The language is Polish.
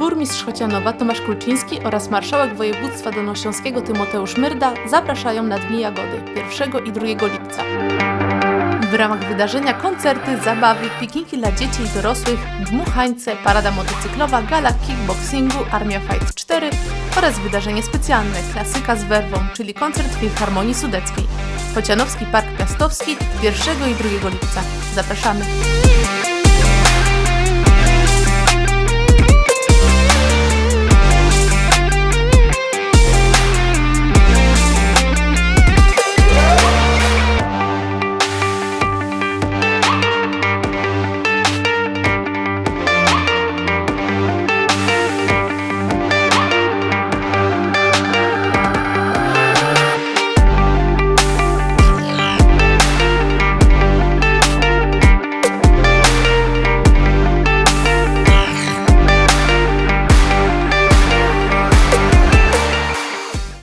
burmistrz Chocianowa Tomasz Kulczyński oraz marszałek województwa dolnośląskiego Tymoteusz Myrda zapraszają na Dni Jagody 1 i 2 lipca. W ramach wydarzenia koncerty, zabawy, pikniki dla dzieci i dorosłych, dmuchańce, parada motocyklowa, gala kickboxingu, Armia Fight 4 oraz wydarzenie specjalne, klasyka z werwą, czyli koncert Filharmonii Sudeckiej. Chocianowski Park Piastowski 1 i 2 lipca. Zapraszamy!